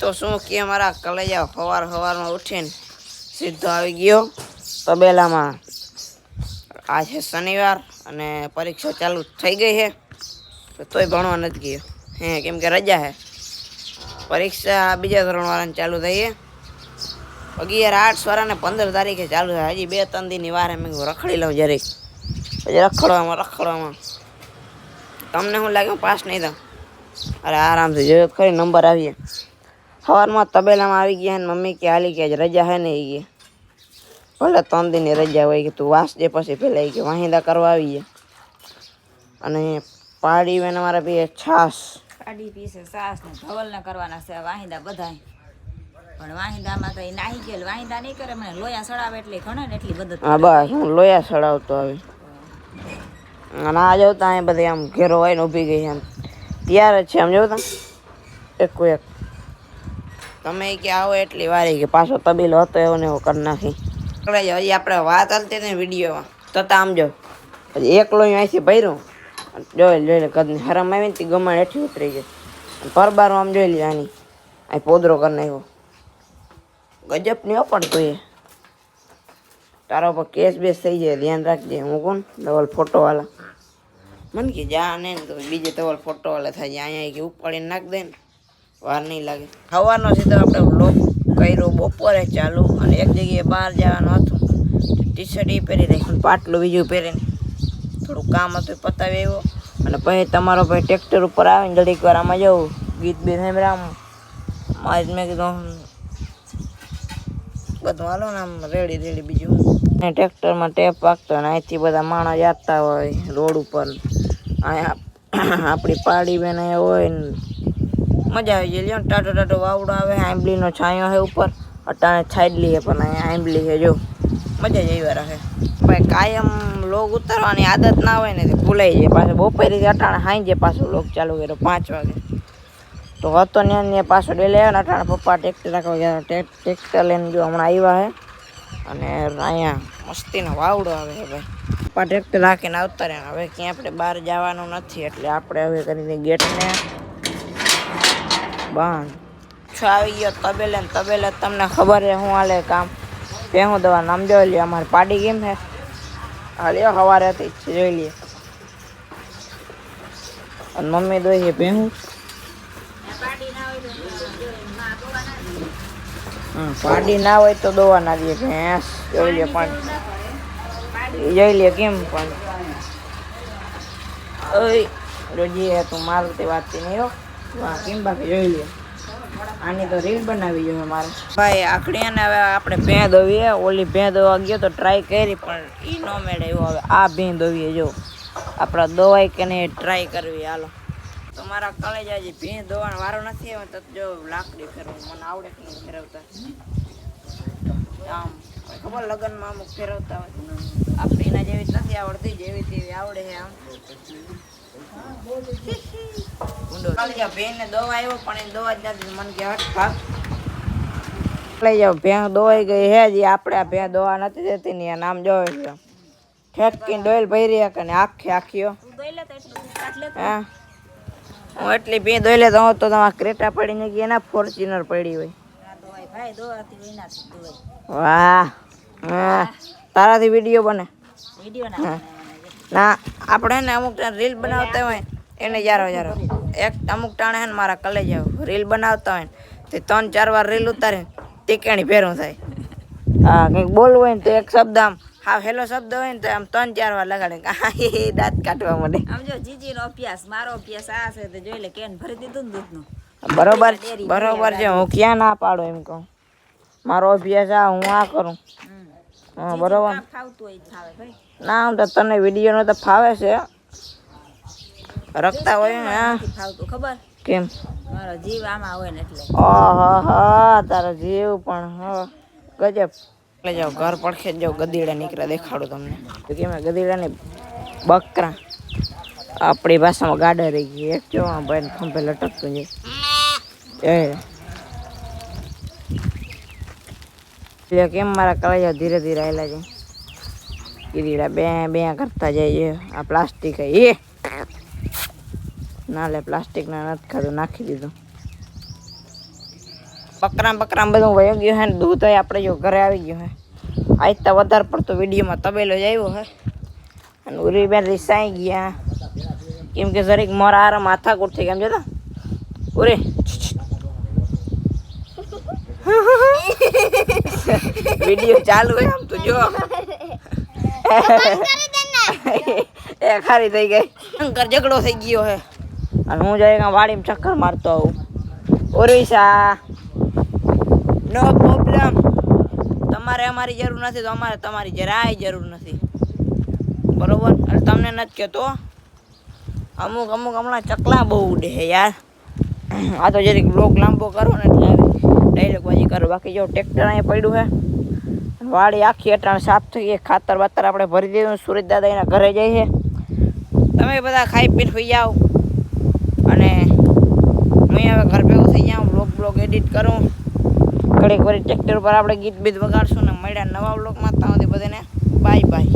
તો શું કે મારા કલેજા સવાર સવારમાં ઉઠીને સીધો આવી ગયો તબેલામાં. આ છે શનિવાર અને પરીક્ષા ચાલુ થઈ ગઈ છે. તો તોય ભણવા નથી ગયો. હે, કેમ કે રજા છે. પરીક્ષા બીજા ધોરણવાળાને ચાલુ થઈ અગિયાર, આઠ વાળાને પંદર તારીખે ચાલુ થાય. હજી બે, ત્રણ દિનની વાર મેં રખડી લઉં જરીક. પછી રખડવામાં રખડવામાં. તમને શું લાગે પાસ નહીં થાઉં અરે આરામથી જોયો ખરી, નંબર આવીએ. સવારમાં તબેલામાં આવી ગયા ને મમ્મી કે હાલી કે આજ રજા હે ને એ ભલે ત્રણ દિનની રજા હોય કે તું વાંચજે પછી પહેલાં એ કે વાહિંદા કરવા આવી ગયા અને પાડી વેન અમારા પીએ છાસ. પાડી પીસે છાસ ને ધવલ ને કરવાના છે વાહિંદા બધાય. પણ વાહિંદામાં તો એ નાહી ગયેલ. વાહિંદા નહીં કરે. મને લોયા સડાવે એટલે ઘણે ને એટલી બધું હા બસ હું લોયા સડાવતો આવી. અને આ જોતા અહીં બધી આમ ઘેરો હોય ને ઊભી ગઈ આમ. તૈયાર જ છે આમ જોતા? એક એક તમે કે આવો એટલી વારી કે પાછો તબીલો હતો એવો ને એવો કરી નાખી હજી આપણે વાત હતી ને વિડીયોમાં તો આમ જો હજી એકલો અહીંથી ભર્યું જોઈ જોઈ લે કદની હરામ આવીને તે ગમાણ હેઠી ઉતરી અને પરબારો આમ જોઈ લે આની અહીં પોદરો કરી નાખ્યો ગજબની પણ જોઈએ તારા ઉપર કેસ બેસ થઈ જાય ધ્યાન રાખજે હું કોણ ડબલ ફોટોવાળા મને કે જા ને તો બીજે ડબલ ફોટોવાળા થાય અહીંયા કે ઉપાડીને નાખ દે ને વાર નહીં લાગે. સવારનો સીધો આપણે લોક કર્યો બપોરે ચાલુ અને એક જગ્યાએ બહાર જવાનું હતું. ટી શર્ટ એ પહેરી રાખી પાટલું બીજું પહેરીને. થોડું કામ હતું પતાવી આવ્યો. અને પછી તમારો ભાઈ ટ્રેક્ટર ઉપર આવીને ઘડીક વાર આમાં જવું ગીત બીત સાંભળામ મારે મેં કીધું બધું હાલો ને આમ રેડી રેડી બીજું. ને ટ્રેક્ટરમાં ટેપ વાગતો ને અહીંથી બધા માણસ જાતા હોય રોડ ઉપર. અહીંયા આપણી પાડી બેન હોય ને મજા આવી જાય લ્યો ટાટો ટાટો વાવડો આવે, આંબલીનો છાંયો છે ઉપર. અટાણે છાડલી છે પણ અહીંયા આંબલી છે જો. મજા જ આવી રાખે ભાઈ કાયમ લોગ ઉતારવાની આદત ના હોય ને, તે ભૂલાઈ જાય. પાછું બપોરે અટાણે હાઈ જાય પાછું લોગ ચાલુ કર્યો, પાંચ વાગે. તો હતો ને ને પાછો ડેલે આવ્યો ને, અટાણે પપ્પા ટ્રેક્ટર રાખવા ગયા. ટ્રેક્ટર લઈને જો હમણાં આવ્યા છે અને અહીંયા મસ્તીનો વાવડો આવે છે ભાઈ. પપ્પા ટ્રેક્ટર રાખીને આવતા રહ્યા હવે ક્યાં આપણે બહાર જવાનું નથી, એટલે આપણે હવે કરીને ગેટને બંધ. છો આવી ગયો તબેલે ને તબેલે તમને ખબર છે હું હાલે કામ. ભેહું દવા નામ જોઈ લ્યો અમારે પાડી કેમ છે? હા લ્યો સવારે હતી જ જોઈ લઈએ અને મમ્મી દોઈ છે ભેહું હમ, પાડી ના હોય તો દોવા ના દે ભેંસ જોઈ લે પણ. ઈ જોઈ લે કેમ પણ. ઓય રોજી તું મારું તે વાતથી નહીં હો. વાહ, કેમ બાકી જોઈ આની તો રીલ બનાવી જોઈએ મારે. ભાઈ, આખડી ને હવે આપણે ભેં દોવીએ. ઓલી ભેં દોવા ગયો તો ટ્રાય કરી, પણ એ ન મેળે એવો હવે આ ભેં દોવીએ, જો. આપણે દોવાય કે નહીં ટ્રાય કરવી, હાલો. તો મારા કલેજા હજી ભેં દોવાનો વારો નથી આવે તો જો લાકડી ફેરવું મને આવડે કે નહીં ફેરવતા? આમ, ખબર લગ્નમાં અમુક ફેરવતા હોય. આપણે જેવી નથી આવડતી, જેવી તેવી આવડે આમ. ઊંડો લઈ જાઓ ભેંને દવા આવ્યો પણ એ દવા જ નથી મને કે હટ ભાગ. લઈ જાઓ ભેં દોવાઈ ગઈ હે જે આપણે આ ભેં દવા નથી દેતી ને નામ જોવે છે. ઠેકીને ડોયલ ભરી કે ને આખી આખીઓ. હા. હું. એટલી ભેં દોઈ લેતો હું તો તમારા ક્રેટા પડીને ગઈ એના ફોર્ચ્યુનર પડી હોય. વાહ હા. તારાથી વીડિયો બને. ના આપણે ને અમુક રીલ બનાવતા હોય. એને યારો યારો એક અમુક ટાણે ને મારા કલેજ રીલ બનાવતા હોય ને તે ત્રણ ચાર વાર રીલ ઉતારે ટીકેણી ભેરું થાય. હા કંઈક બોલવું હોય ને તો એક શબ્દ આમ હા હેલો શબ્દ હોય ને તો આમ ત્રણ ચાર વાર લગાડે. એ દાંત કાઢવા માટે આમ જો જીજી નો અભ્યાસ મારો અભ્યાસ આ છે તો જોઈ લે કેન ભરી દીધું ને દૂધનું. બરોબર બરોબર છે હું ક્યાં ના પાડું એમ કહું. મારો અભ્યાસ આ હું આ કરું. હા બરોબર. ના આમ તો તને વિડીયોનો તો ફાવે છે. રખતા હોય ને હા. ફાવતું ખબર? કેમ? મારો જીવ આમાં હોય ને એટલે. આહા તારો જીવ પણ હો. ગજબ. એટલે જાઓ ઘર પડખે જાઓ ગધેડા નીકળ્યા દેખાડું તમને. તો કેમ ગધેડા ને બકરા? આપણી ભાષામાં ગાડા રહી ગઈ એક જો ભાઈ ખંભે લટકતું જાય. એટલે કેમ મારા કળાજા ધીરે ધીરે આવેલા છે? ગીરીડા બે બે કરતા જાય છે આ પ્લાસ્ટિક એ. ના લે પ્લાસ્ટિક ના નથી ખાધું નાખી દીધું. બકરામ બકરામ બધું વયો ગયું હે ને દૂધ આપણે જો ઘરે આવી ગયું હે. આજ તો વધારે પડતો વિડીયોમાં તબેલો જ આવ્યો હે. અને ઉરીબેન રિસાઈ ગયા. કેમ કે જરીક મોરા આરા માથાકૂટ થઈ ગયા એમ જોતા? ઉરી. વીડિયો ચાલુ હોય આમ તો જો. એ ખારી થઈ ગઈ. શંકર ઝઘડો થઈ ગયો હે. અને હું જઈ વાડીમાં ચક્કર મારતો આવું. ઓરિસા નો પ્રોબ્લેમ તમારે અમારી જરૂર નથી તો અમારે તમારી જરાય જરૂર નથી. બરોબર? અને તમને નથી કહેતો, અમુક અમુક હમણાં ચકલા બહુ ઉડે છે યાર. આ તો જરીક બ્લોક લાંબો કરો ને એટલે ડાયરેક્ટ બાજી કરો. બાકી જો ટ્રેક્ટર અહીંયા પડ્યું છે, વાડી આખી અટાણ સાફ થઈ ગઈ. ખાતર બાતર આપણે ભરી દીધું. સુરજ દાદા એના ઘરે જઈએ તમે બધા ખાઈ પીને સુઈ જાઓ. અને હું હવે ઘર ભેગું થઈ જાઉં બ્લોગ બ્લોગ એડિટ કરું. ઘડીક વળી ટ્રેક્ટર ઉપર આપણે ગીત બીત વગાડશું ને મળ્યા નવા બ્લોગમાં ત્યાં સુધી બધાને બાય બાય